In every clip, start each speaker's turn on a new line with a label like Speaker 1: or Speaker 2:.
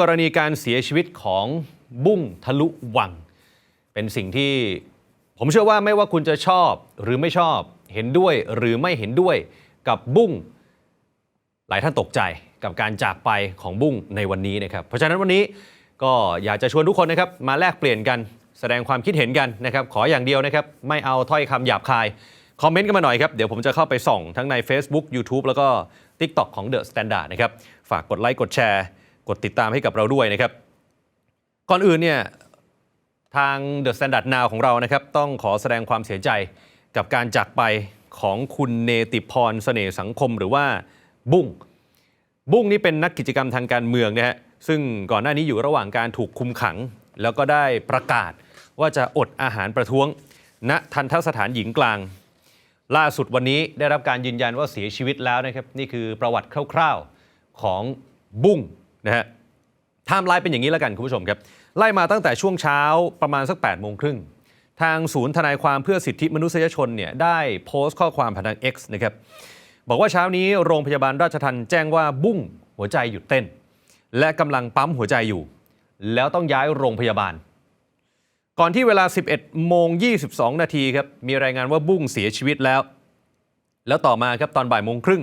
Speaker 1: กรณีการเสียชีวิตของบุ้งทะลุวัง เป็นสิ่งที่ผมเชื่อว่าไม่ว่าคุณจะชอบหรือไม่ชอบเห็นด้วยหรือไม่เห็นด้วยกับบุ้งหลายท่านตกใจกับการจากไปของบุ้งในวันนี้นะครับ เพราะฉะนั้นวันนี้ก็อยากจะชวนทุกคนนะครับมาแลกเปลี่ยนกันแสดงความคิดเห็นกันนะครับ ขออย่างเดียวนะครับ ไม่เอาถ้อยคำหยาบคาย คอมเมนต์กันมาหน่อยครับ เดี๋ยวผมจะเข้าไปส่องทั้งใน Facebook YouTube แล้วก็ TikTok ของ The Standard นะครับ ฝากกดไลค์กดแชร์ กดติดตามให้กับเราด้วยนะครับ ก่อนอื่นเนี่ยทาง The Standard Now ของเรานะครับ ต้องขอแสดงความเสียใจกับการจากไปของคุณเนติพรเสน่ห์สังคมหรือว่าบุ้งบุ้งนี่เป็นนักกิจกรรมทางการเมืองนะฮะซึ่งก่อนหน้านี้อยู่ระหว่างการถูกคุมขัง แล้วก็ได้ประกาศว่าจะอดอาหารประท้วง ณทันทสถานหญิงกลาง ล่าสุดวันนี้ได้รับการยืนยันว่าเสียชีวิตแล้วนะครับ นี่คือประวัติคร่าวๆของบุ้ง นะฮะไทม์ไลน์เป็นอย่างนี้แล้วกันคุณผู้ชมครับ ไล่มาตั้งแต่ช่วงเช้าประมาณสัก8ปดโมงครึ่งทางศูนย์ทนายความเพื่อสิทธิมนุษยชนเนี่ยได้โพสต์ข้อความผ่านทาง X นะครับบอกว่าเช้านี้โรงพยาบาลราชทันแจ้งว่าบุ้งหัวใจหยุดเต้น และกำลังปั๊มหัวใจอยู่ แล้วต้องย้ายโรงพยาบาล ก่อนที่เวลา 11 โมง 22 นาทีครับมีรายงานว่าบุ้งเสียชีวิตแล้ว แล้วต่อมาครับตอนบ่ายโมงครึ่ง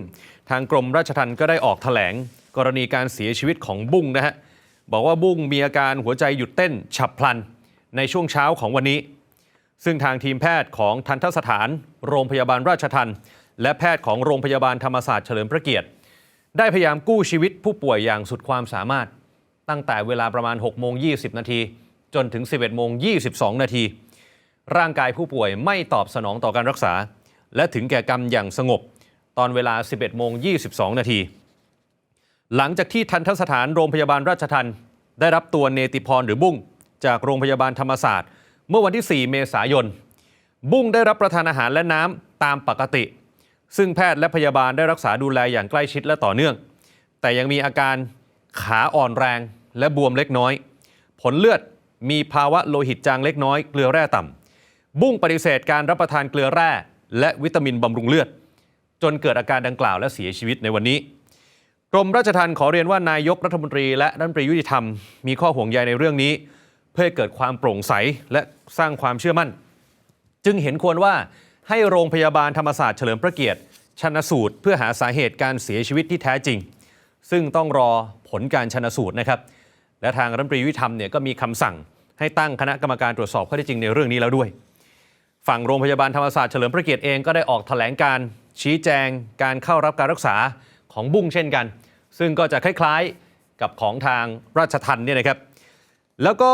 Speaker 1: ทางกรมราชทัณฑ์ก็ได้ออกแถลง กรณีการเสียชีวิตของบุ้งนะฮะบอกว่าบุ้งมีอาการหัวใจหยุดเต้นฉับพลันในช่วงเช้าของวันนี้ ซึ่งทางทีมแพทย์ของทันทสถาน โรงพยาบาลราชทันและแพทย์ของโรงพยาบาลธรรมศาสตร์เฉลิมพระเกียรติ ได้พยายามกู้ชีวิตผู้ป่วยอย่างสุดความสามารถ ตั้งแต่เวลาประมาณ6โมง20 นาที จนถึง 11โมง22 นาที ร่างกายผู้ป่วยไม่ตอบสนองต่อการรักษา และถึงแก่กรรมอย่างสงบ ตอนเวลา 11โมง22 นาที หลังจากที่ทันทสถานโรงพยาบาลราชทันได้รับตัวเนติพรหรือบุ้งจากโรงพยาบาลธรรมศาสตร์ เมื่อวันที่ 4 เมษายน บุ้งได้รับประทานอาหารและน้ำตามปกติ ซึ่งแพทย์และพยาบาลได้รักษาดูแลอย่างใกล้ชิดและต่อเนื่อง แต่ยังมีอาการขาอ่อนแรงและบวมเล็กน้อย ผลเลือดมีภาวะโลหิตจางเล็กน้อยเกลือแร่ต่ำบุ้งปฏิเสธการรับประทานเกลือแร่ และวิตามินบำรุงเลือด จนเกิดอาการดังกล่าวและเสียชีวิตในวันนี้ กรมราชทัณฑ์ขอเรียนว่านายกรัฐมนตรีและรัฐมนตรียุติธรรม มีข้อห่วงใยในเรื่องนี้ เพื่อให้เกิดความโปร่งใสและสร้างความเชื่อมั่น จึงเห็นควรว่าให้โรงพยาบาลธรรมศาสตร์เฉลิมพระเกียรติชันสูตร เพื่อหาสาเหตุการเสียชีวิตที่แท้จริง ซึ่งต้องรอผลการชันสูตรนะครับ และทางรัฐมนตรียุติธรรมเนี่ยก็มีคำสั่ง ให้ตั้งคณะกรรมการตรวจสอบข้อเท็จจริงในเรื่องนี้แล้วด้วย ฝั่งโรงพยาบาลธรรมศาสตร์เฉลิมพระเกียรติเองก็ได้ออกแถลงการชี้แจงการเข้ารับการรักษา ของบุ้งเช่นกัน ซึ่งก็จะคล้ายๆกับของทางราชทันเนี่ยนะครับ แล้วก็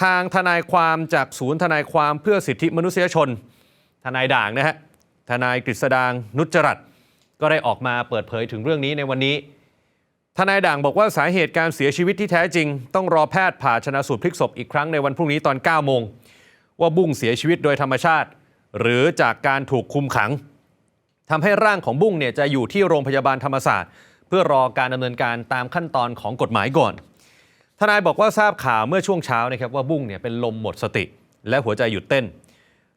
Speaker 1: ทางทนายความจากศูนย์ทนายความเพื่อสิทธิมนุษยชน ทนายด่างนะฮะทนายกฤษดางนุจจรัตก็ได้ออกมาเปิดเผยถึงเรื่องนี้ในวันนี้ ทนายด่างบอกว่าสาเหตุการเสียชีวิตที่แท้จริง ต้องรอแพทย์ผ่าชนะสูตรพลิกศพอีกครั้งในวันพรุ่งนี้ตอน9โมงว่าบุ้งเสียชีวิตโดยธรรมชาติ หรือจากการถูกคุมขัง ทำให้ร่างของบุ้งเนี่ยจะอยู่ที่โรงพยาบาลธรรมศาสตร์ เพื่อรอการดำเนินการตามขั้นตอนของกฎหมายก่อน ทนายบอกว่าทราบข่าวเมื่อช่วงเช้านะครับว่าบุ้งเนี่ยเป็นลมหมดสติ และหัวใจหยุดเต้น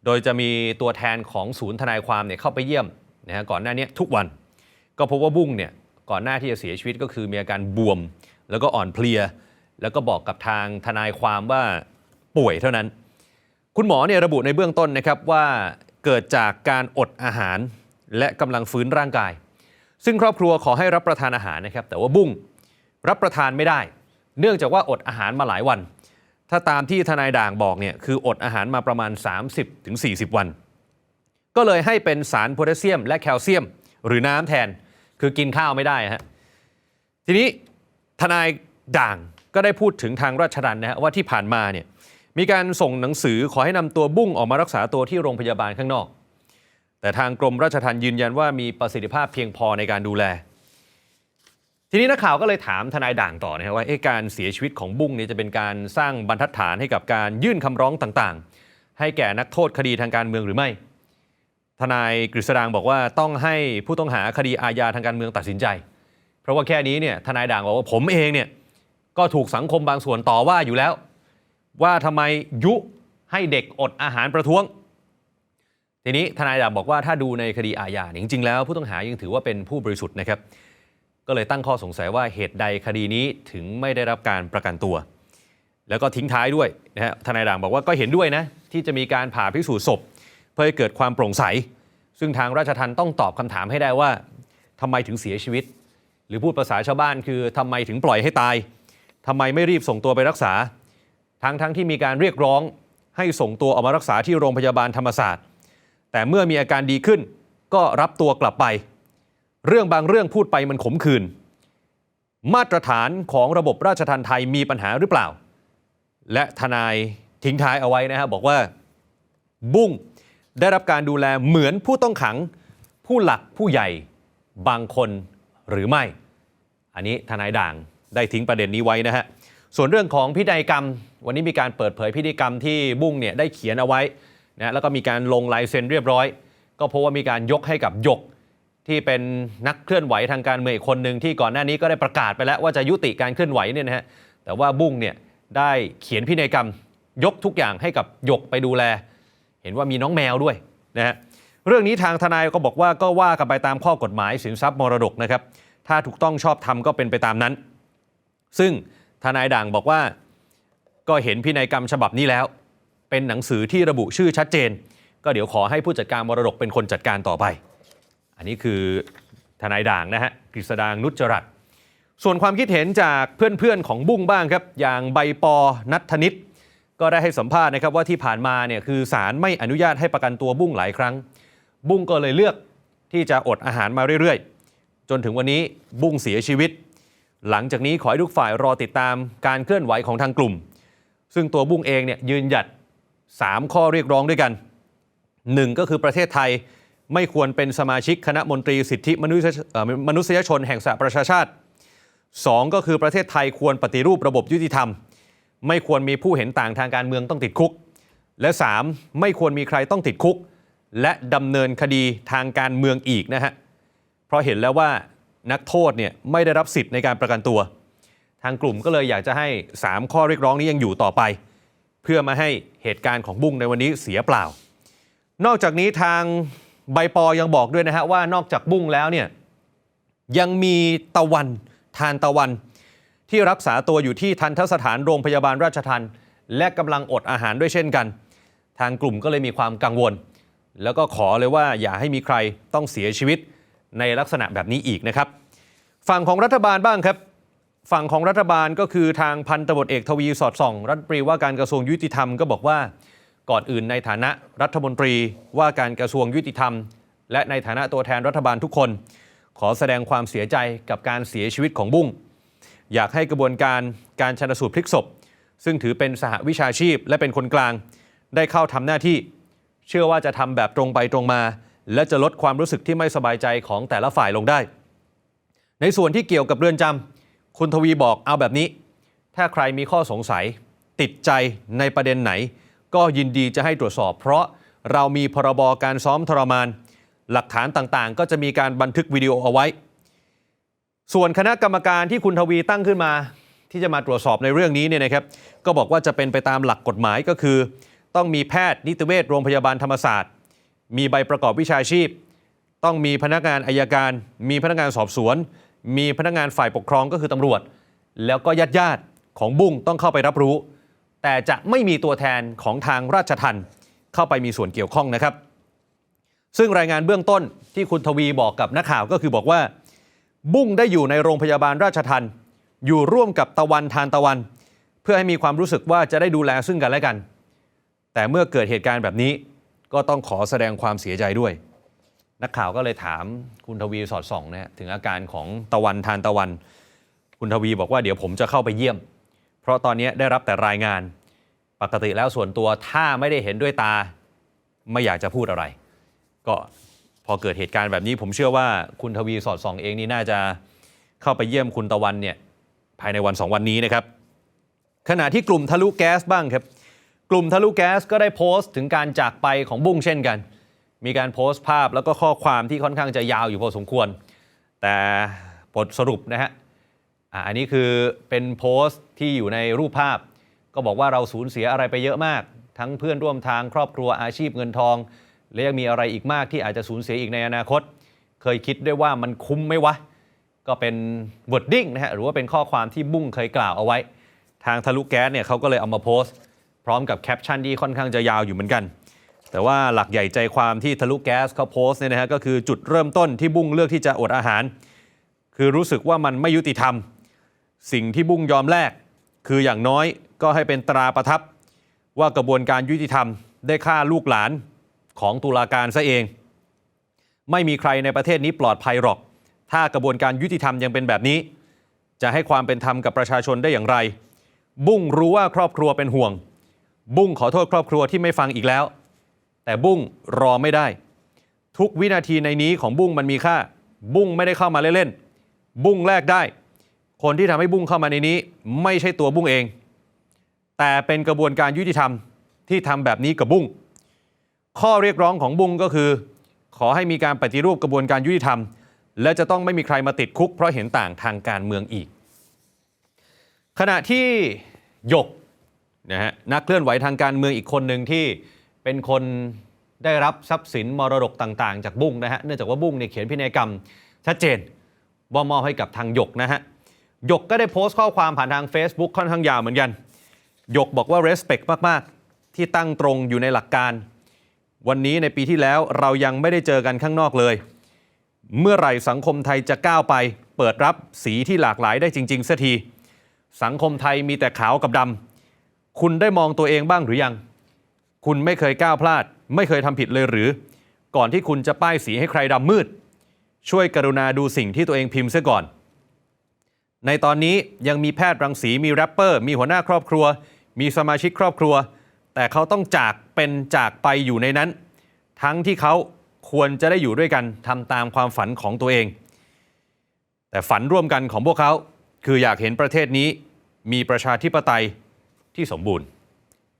Speaker 1: โดยจะมีตัวแทนของศูนย์ทนายความเนี่ยเข้าไปเยี่ยมนะฮะก่อนหน้านี้ทุกวัน ก็พบว่าบุ้งเนี่ยก่อนหน้าที่จะเสียชีวิตก็คือมีอาการบวม แล้วก็อ่อนเพลีย แล้วก็บอกกับทางทนายความว่าป่วยเท่านั้น คุณหมอเนี่ยระบุในเบื้องต้นนะครับว่าเกิดจากการอดอาหาร และกำลังฟื้นร่างกาย ซึ่งครอบครัวขอให้รับประทานอาหารนะครับ แต่ว่าบุ้งรับประทานไม่ได้ เนื่องจากว่าอดอาหารมาหลายวัน ถ้าตามที่ทนายด่างบอกเนี่ยคืออดอาหารมาประมาณ 30-40 วัน ก็เลยให้เป็นสารโพแทสเซียม และแคลเซียม หรือน้ำแทนคือกินข้าวไม่ได้ฮะทีนี้ทนายด่างก็ได้พูดถึงทางราชดันนะฮะว่าที่ผ่านมาเนี่ยมีการส่งหนังสือขอให้นำตัวบุ้งออกมารักษาตัวที่โรงพยาบาลข้างนอก แต่ทางกรมราชทัณฑ์ยืนยันว่ามีประสิทธิภาพเพียงพอในการดูแล ทีนี้นักข่าวก็เลยถามทนายด่างต่อนะครับว่าการเสียชีวิตของบุ้งเนี่ยจะเป็นการสร้างบรรทัดฐานให้กับการยื่นคำร้องต่างๆ ให้แก่นักโทษคดีทางการเมืองหรือไม่ ทนายกฤษดางบอกว่าต้องให้ผู้ต้องหาคดีอาญาทางการเมืองตัดสินใจ เพราะว่าแค่นี้เนี่ยทนายด่างบอกว่าผมเองเนี่ยก็ถูกสังคมบางส่วนต่อว่าอยู่แล้ว ว่าทำไมยุให้เด็กอดอาหารประท้วง ทีนี้ทนายด่างบอกว่าถ้าดูในคดีอาญาจริงๆ แล้วผู้ต้องหายังถือว่าเป็นผู้บริสุทธิ์นะครับ ก็เลยตั้งข้อสงสัยว่าเหตุใดคดีนี้ถึงไม่ได้รับการประกันตัว แล้วก็ทิ้งท้ายด้วยนะฮะทนายด่างบอกว่าก็เห็นด้วยนะที่จะมีการผ่าพิสูจน์ศพ เพื่อให้เกิดความโปร่งใส ซึ่งทางราชทัณฑ์ต้องตอบคำถามให้ได้ว่าทำไมถึงเสียชีวิต หรือพูดภาษาชาวบ้านคือทำไมถึงปล่อยให้ตายทำไมไม่รีบส่งตัวไปรักษา ทั้งทั้งที่มีการเรียกร้องให้ส่งตัวออกมารักษาที่โรงพยาบาลธรรมศาสตร์ แต่เมื่อมีอาการดีขึ้น ก็รับตัวกลับไป เรื่องบางเรื่องพูดไปมันขมขื่นมาตรฐานของระบบราชทัณฑ์ไทยมีปัญหาหรือเปล่า และทนายทิ้งท้ายเอาไว้นะครับบอกว่า บุ้งได้รับการดูแลเหมือนผู้ต้องขัง ผู้หลักผู้ใหญ่บางคนหรือไม่ อันนี้ทนายด่างได้ทิ้งประเด็นนี้ไว้นะฮะส่วนเรื่องของพินัยกรรม วันนี้มีการเปิดเผยพินัยกรรมที่บุ้งเนี่ยได้เขียนเอาไว้ นะแล้วก็มีการลงลายเซ็นเรียบร้อย ก็เพราะว่ามีการยกให้กับหยกที่เป็นนักเคลื่อนไหวทางการเมืองอีกคนหนึ่งที่ก่อนหน้านี้ก็ได้ประกาศไปแล้วว่าจะยุติการเคลื่อนไหวเนี่ยนะฮะแต่ว่าบุ้งเนี่ยได้เขียนพินัยกรรม ยกทุกอย่างให้กับหยกไปดูแล เห็นว่ามีน้องแมวด้วยนะฮะเรื่องนี้ทางทนายก็บอกว่าก็ว่ากันไปตามข้อกฎหมายสินทรัพย์มรดกนะครับ ถ้าถูกต้องชอบทำก็เป็นไปตามนั้น ซึ่งทนายด่างบอกว่าก็เห็นพินัยกรรมฉบับนี้แล้ว เป็นหนังสือที่ระบุชื่อชัดเจน ก็เดี๋ยวขอให้ผู้จัดการมรดกเป็นคนจัดการต่อไป อันนี้คือทนายด่างนะฮะกฤษดางนุจจรัตส่วนความคิดเห็นจากเพื่อนๆของบุ้งบ้างครับ อย่างใบปอนัทธนิตก็ได้ให้สัมภาษณ์นะครับว่าที่ผ่านมาเนี่ยคือศาลไม่อนุญาตให้ประกันตัวบุ้งหลายครั้ง บุ้งก็เลยเลือกที่จะอดอาหารมาเรื่อยๆ จนถึงวันนี้บุ้งเสียชีวิต หลังจากนี้ขอให้ทุกฝ่ายรอติดตามการเคลื่อนไหวของทางกลุ่ม ซึ่งตัวบุ้งเองเนี่ยยืนหยัด 3 ข้อเรียกร้องด้วยกัน 1 ก็คือประเทศไทยไม่ควรเป็นสมาชิกคณะมนตรีสิทธิมนุษยมนษยชนแห่งสหประชาชาติ 2 ก็คือประเทศไทยควรปฏิรูประบบยุติธรรม ไม่ควรมีผู้เห็นต่างทางการเมืองต้องติดคุก และ 3 ไม่ควรมีใครต้องติดคุก และดำเนินคดีทางการเมืองอีกนะฮะเพราะเห็นแล้วว่านักโทษเนี่ยไม่ได้รับสิทธิ์ในการประกันตัว ทางกลุ่มก็เลยอยากจะให้ 3 ข้อเรียกร้องนี้ยังอยู่ต่อไป เพื่อมาให้เหตุการณ์ของบุ้งในวันนี้เสียเปล่า นอกจากนี้ทางใบปอยังบอกด้วยนะฮะว่านอกจากบุ้งแล้วเนี่ยยังมีตะวันทานตะวัน ที่รักษาตัวอยู่ที่ทันทสถานโรงพยาบาลราชทันและกำลังอดอาหารด้วยเช่นกัน ทางกลุ่มก็เลยมีความกังวล แล้วก็ขอเลยว่าอย่าให้มีใครต้องเสียชีวิตในลักษณะแบบนี้อีกนะครับ ฝั่งของรัฐบาลบ้างครับ ฝั่งของรัฐบาลก็คือทางพันตำรวจเอกทวีสอดส่อง รัฐมนตรีว่าการกระทรวงยุติธรรมก็บอกว่าก่อนอื่นในฐานะรัฐมนตรีว่าการกระทรวงยุติธรรม และในฐานะตัวแทนรัฐบาลทุกคน ขอแสดงความเสียใจกับการเสียชีวิตของบุ้งอยากให้กระบวนการการชันสูตรพลิกศพ ซึ่งถือเป็นสหวิชาชีพและเป็นคนกลาง ได้เข้าทำหน้าที่ เชื่อว่าจะทำแบบตรงไปตรงมา และจะลดความรู้สึกที่ไม่สบายใจของแต่ละฝ่ายลงได้ ในส่วนที่เกี่ยวกับเรือนจำ คุณทวีบอกเอาแบบนี้ ถ้าใครมีข้อสงสัย ติดใจในประเด็นไหน ก็ยินดีจะให้ตรวจสอบ เพราะเรามีพรบการซ้อมทรมาน หลักฐานต่างๆ ก็จะมีการบันทึกวิดีโอเอาไว้ ส่วนคณะกรรมการที่คุณทวีตั้งขึ้นมา ที่จะมาตรวจสอบในเรื่องนี้เนี่ยนะครับก็บอกว่าจะเป็นไปตามหลักกฎหมายก็คือ ต้องมีแพทย์นิติเวชโรงพยาบาลธรรมศาสตร์ มีใบประกอบวิชาชีพ ต้องมีพนักงานอายการ มีพนักงานสอบสวน มีพนักงานฝ่ายปกครองก็คือตำรวจ แล้วก็ญาติญาติๆของบุ้งต้องเข้าไปรับรู้ แต่จะไม่มีตัวแทนของทางราชทันเข้าไปมีส่วนเกี่ยวข้องนะครับ ซึ่งรายงานเบื้องต้นที่คุณทวีบอกกับนักข่าวก็คือบอกว่า บุ้งได้อยู่ในโรงพยาบาลราชทันอยู่ร่วมกับตะวันทานตะวัน เพื่อให้มีความรู้สึกว่าจะได้ดูแลซึ่งกันและกัน แต่เมื่อเกิดเหตุการณ์แบบนี้ก็ต้องขอแสดงความเสียใจด้วย นักข่าวก็เลยถามคุณทวีสอดส่องนะถึงอาการของตะวันทานตะวัน คุณทวีบอกว่าเดี๋ยวผมจะเข้าไปเยี่ยม เพราะตอนนี้ได้รับแต่รายงาน ปกติแล้วส่วนตัวถ้าไม่ได้เห็นด้วยตาไม่อยากจะพูดอะไร ก็พอเกิดเหตุการณ์แบบนี้ผมเชื่อว่าคุณทวีสอดส่องเองนี่น่าจะเข้าไปเยี่ยมคุณตะวันเนี่ยภายในวันสองวันนี้นะครับ ขณะที่กลุ่มทะลุแก๊สบ้างครับ กลุ่มทะลุแก๊สก็ได้โพสต์ถึงการจากไปของบุ้งเช่นกัน มีการโพสต์ภาพแล้วก็ข้อความที่ค่อนข้างจะยาวอยู่พอสมควร แต่บทสรุปนะฮะอันนี้คือเป็นโพสต์ที่อยู่ในรูปภาพ ก็บอกว่าเราสูญเสียอะไรไปเยอะมาก ทั้งเพื่อนร่วมทางครอบครัวอาชีพเงินทอง และยังมีอะไรอีกมากที่อาจจะสูญเสียอีกในอนาคต เคยคิดด้วยว่ามันคุ้มไหมวะ ก็เป็น wording นะฮะหรือว่าเป็นข้อความที่บุ้งเคยกล่าวเอาไว้ ทางทะลุแก๊สเนี่ยเขาก็เลยเอามาโพสต์ พร้อมกับแคปชั่นที่ค่อนข้างจะยาวอยู่เหมือนกัน แต่ว่าหลักใหญ่ใจความที่ทะลุแก๊สเขาโพสต์เนี่ยนะฮะก็คือจุดเริ่มต้นที่บุ้งเลือกที่จะอดอาหาร คือรู้สึกว่ามันไม่ยุติธรรม สิ่งที่บุ้งยอมแลกคืออย่างน้อยก็ให้เป็นตราประทับ ว่ากระบวนการยุติธรรม ได้ฆ่าลูกหลานของตุลาการซะเอง ไม่มีใครในประเทศนี้ปลอดภัยหรอก ถ้ากระบวนการยุติธรรมยังเป็นแบบนี้ จะให้ความเป็นธรรมกับประชาชนได้อย่างไร บุ้งรู้ว่าครอบครัวเป็นห่วง บุ้งขอโทษครอบครัวที่ไม่ฟังอีกแล้ว แต่บุ้งรอไม่ได้ ทุกวินาทีในนี้ของบุ้งมันมีค่า บุ้งไม่ได้เข้ามาเล่นๆ บุ้งแลกได้ คนที่ทำให้บุ้งเข้ามาในนี้ ไม่ใช่ตัวบุ้งเอง แต่เป็นกระบวนการยุติธรรมที่ทำแบบนี้กับบุ้ง ข้อเรียกร้องของบุ้งก็คือ ขอให้มีการปฏิรูปกระบวนการยุติธรรม และจะต้องไม่มีใครมาติดคุก เพราะเห็นต่างทางการเมืองอีก ขณะที่หยกนะฮะนักเคลื่อนไหวทางการเมืองอีกคนหนึ่งที่ เป็นคนได้รับทรัพย์สินมรดกต่างๆ จากบุ้งนะฮะเนื่องจากว่าบุ้งเนี่ยเขียนพินัยกรรม ชัดเจนว่ามอบให้กับทางหยกนะฮะหยกก็ได้โพสต์ข้อความผ่านทาง Facebook ค่อนข้างยาวเหมือนกันหยกบอกว่า respect มากๆ ที่ตั้งตรงอยู่ในหลักการ วันนี้ในปีที่แล้วเรายังไม่ได้เจอกันข้างนอกเลย เมื่อไหร่สังคมไทยจะก้าวไป เปิดรับสีที่หลากหลายได้จริงๆสักทีสังคมไทยมีแต่ขาวกับดำคุณได้มองตัวเองบ้างหรือยัง คุณไม่เคยก้าวพลาด ไม่เคยทำผิดเลยหรือ ก่อนที่คุณจะป้ายสีให้ใครดำมืด ช่วยกรุณาดูสิ่งที่ตัวเองพิมพ์เสียก่อน ในตอนนี้ยังมีแพทย์รังสีมีแรปเปอร์ มีหัวหน้าครอบครัว มีสมาชิกครอบครัว แต่เขาต้องจากเป็นจากไปอยู่ในนั้น ทั้งที่เขาควรจะได้อยู่ด้วยกันทำตามความฝันของตัวเอง แต่ฝันร่วมกันของพวกเขาคืออยากเห็นประเทศนี้มีประชาธิปไตยที่สมบูรณ์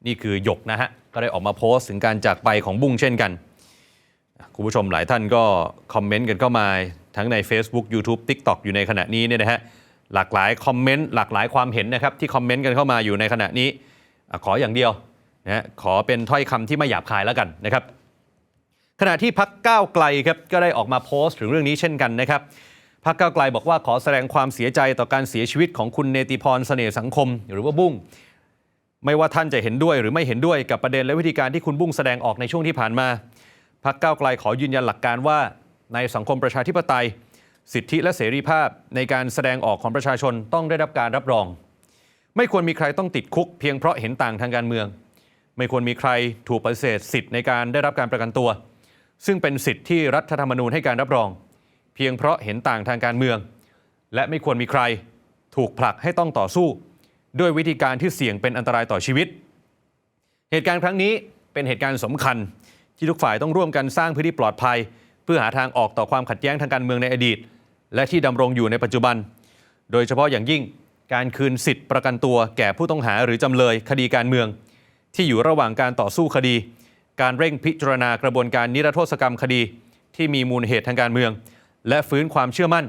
Speaker 1: นี่คือหยกนะฮะ ก็ได้ออกมาโพสต์ถึงการจากไปของบุ้งเช่นกัน คุณผู้ชมหลายท่านก็คอมเมนต์กันเข้ามาทั้งใน Facebook YouTube TikTok อยู่ในขณะนี้เนี่ยนะฮะหลากหลายคอมเมนต์หลากหลายความเห็นนะครับที่คอมเมนต์กันเข้ามาอยู่ในขณะนี้ ขออย่างเดียวนะฮะขอเป็นถ้อยคำที่ไม่หยาบคายแล้วกันนะครับ ขณะที่พักก้าวไกลครับก็ได้ออกมาโพสต์ถึงเรื่องนี้เช่นกันนะครับพักก้าวไกลบอกว่าขอแสดงความเสียใจต่อการเสียชีวิตของคุณเนติพรเสน่ห์สังคม หรือว่าบุ้ง ไม่ว่าท่านจะเห็นด้วยหรือไม่เห็นด้วยกับประเด็นและวิธีการที่คุณบุ้งแสดงออกในช่วงที่ผ่านมาพักเก้าไกลขอยืนยันหลักการว่า ในสังคมประชาธิปไตย สิทธิและเสรีภาพในการแสดงออกของประชาชนต้องได้รับการรับรอง ไม่ควรมีใครต้องติดคุกเพียงเพราะเห็นต่างทางการเมือง ไม่ควรมีใครถูกปฏิเสธสิทธิ์ในการได้รับการประกันตัว ซึ่งเป็นสิทธิที่รัฐธรรมนูญให้การรับรอง เพียงเพราะเห็นต่างทางการเมือง และไม่ควรมีใครถูกผลักให้ต้องต่อสู้ ด้วยวิธีการที่เสี่ยงเป็นอันตรายต่อชีวิต เหตุการณ์ครั้งนี้เป็นเหตุการณ์สำคัญ ที่ทุกฝ่ายต้องร่วมกันสร้างพื้นที่ปลอดภัย เพื่อหาทางออกต่อความขัดแย้งทางการเมืองในอดีต และที่ดำรงอยู่ในปัจจุบัน โดยเฉพาะอย่างยิ่งการคืนสิทธิ์ประกันตัวแก่ผู้ต้องหาหรือจำเลยคดีการเมือง ที่อยู่ระหว่างการต่อสู้คดี การเร่งพิจารณากระบวนการนิรโทษกรรมคดี ที่มีมูลเหตุทางการเมือง และฟื้นความเชื่อมั่น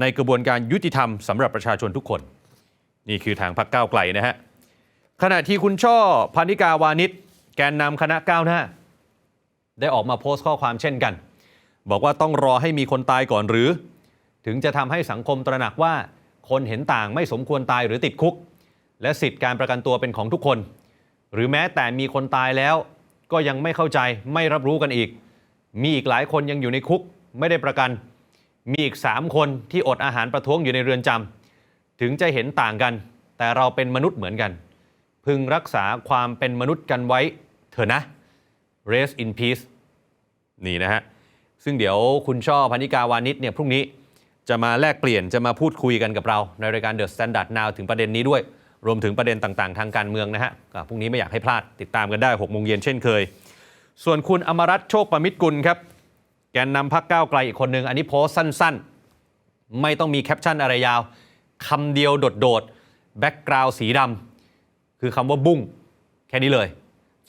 Speaker 1: ในกระบวนการยุติธรรมสำหรับประชาชนทุกคน นี่คือทางพรรคก้าวไกลนะฮะขณะที่คุณช่อพานิกาวานิชแกนนำคณะก้าวหน้า ได้ออกมาโพสต์ข้อความเช่นกัน บอกว่าต้องรอให้มีคนตายก่อนหรือ ถึงจะทำให้สังคมตระหนักว่า คนเห็นต่างไม่สมควรตายหรือติดคุก และสิทธิการประกันตัวเป็นของทุกคน หรือแม้แต่มีคนตายแล้ว ก็ยังไม่เข้าใจไม่รับรู้กันอีก มีอีกหลายคนยังอยู่ในคุก ไม่ได้ประกัน มีอีก3คนที่อดอาหารประท้วงอยู่ในเรือนจำ ถึงจะเห็นต่างกัน แต่เราเป็นมนุษย์เหมือนกัน พึงรักษาความเป็นมนุษย์กันไว้เถอะนะ rest in peace นี่นะฮะ ซึ่งเดี๋ยวคุณช่อพนิกาวานิชเนี่ยพรุ่งนี้จะมาแลกเปลี่ยนจะมาพูดคุยกันกับเราในรายการ The Standard Now ถึงประเด็นนี้ด้วย รวมถึงประเด็นต่างๆ ทางการเมืองนะฮะพรุ่งนี้ไม่อยากให้พลาดติดตามกันได้6โมงเย็นเช่นเคย ส่วนคุณอมรัตโชคประมิตรกุลครับแกนนำพักก้าวไกลอีกคนหนึ่งอันนี้โพสต์สั้น ๆ ไม่ต้องมีแคปชั่นอะไรยาว คำเดียวโดดๆแบ็กกราวด์สีดำคือคำว่าบุ้งแค่นี้เลย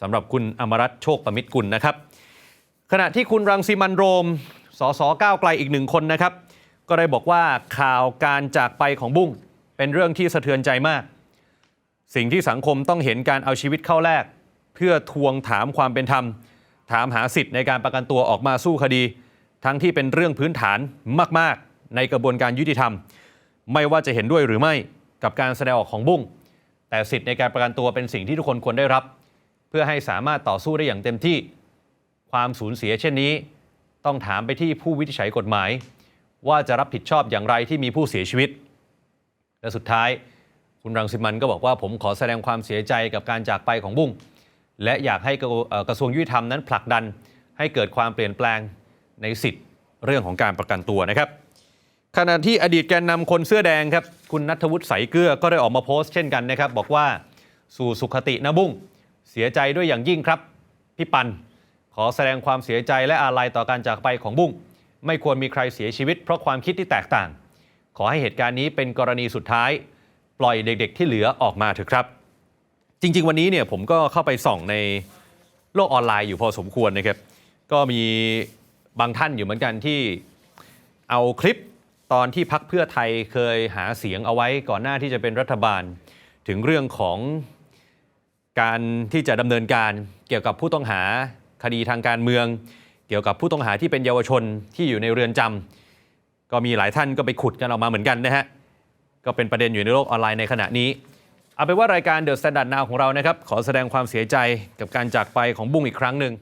Speaker 1: สำหรับคุณอมรัตโชคประมิตรกุลนะครับ ขณะที่คุณรังสีมันโรมสสก้าวไกลอีกหนึ่งคนนะครับ ก็ได้บอกว่าข่าวการจากไปของบุ้งเป็นเรื่องที่สะเทือนใจมาก สิ่งที่สังคมต้องเห็นการเอาชีวิตเข้าแลกเพื่อทวงถามความเป็นธรรม ถามหาสิทธิ์ในการประกันตัวออกมาสู้คดี ทั้งที่เป็นเรื่องพื้นฐานมาก ๆ ในกระบวนการยุติธรรม ไม่ว่าจะเห็นด้วยหรือไม่กับการแสดงออกของบุ้งแต่สิทธิ์ในการประกันตัวเป็นสิ่งที่ทุกคนควรได้รับ เพื่อให้สามารถต่อสู้ได้อย่างเต็มที่ ความสูญเสียเช่นนี้ ต้องถามไปที่ผู้วิจัยกฎหมาย ว่าจะรับผิดชอบอย่างไรที่มีผู้เสียชีวิต และสุดท้าย คุณรังสิมันก็บอกว่าผมขอแสดงความเสียใจกับการจากไปของบุ้งและอยากให้กระกระทรวงยุติธรรมนั้นผลักดันให้เกิดความเปลี่ยนแปลงในสิทธิ์เรื่องของการประกันตัวนะครับ ขณะที่อดีตแกนนำคนเสื้อแดงครับ คุณนัทวุฒิใสเกลือก็ได้ออกมาโพสต์เช่นกันนะครับ บอกว่าสู่สุขตินะบุ้งเสียใจด้วยอย่างยิ่งครับพี่ปันขอแสดงความเสียใจและอาลัยต่อการจากไปของบุ้งไม่ควรมีใครเสียชีวิต เพราะความคิดที่แตกต่าง ขอให้เหตุการณ์นี้เป็นกรณีสุดท้าย ปล่อยเด็ก ๆ ที่เหลือออกมาเถอะครับ จริง ๆ วันนี้เนี่ยผมก็เข้าไปส่องในโลกออนไลน์อยู่พอสมควรนะครับ ก็มีบางท่านอยู่เหมือนกันที่เอาคลิป ตอนที่พักเพื่อไทยเคยหาเสียงเอาไว้ก่อนหน้าที่จะเป็นรัฐบาล ถึงเรื่องของการที่จะดำเนินการเกี่ยวกับผู้ต้องหาคดีทางการเมือง เกี่ยวกับผู้ต้องหาที่เป็นเยาวชนที่อยู่ในเรือนจำก็มีหลายท่านก็ไปขุดกันออกมาเหมือนกันนะฮะก็เป็นประเด็นอยู่ในโลกออนไลน์ในขณะนี้เอาเป็นว่ารายการ The Standard Now ของเรานะครับขอแสดงความเสียใจกับการจากไปของบุ้งอีกครั้งหนึ่ง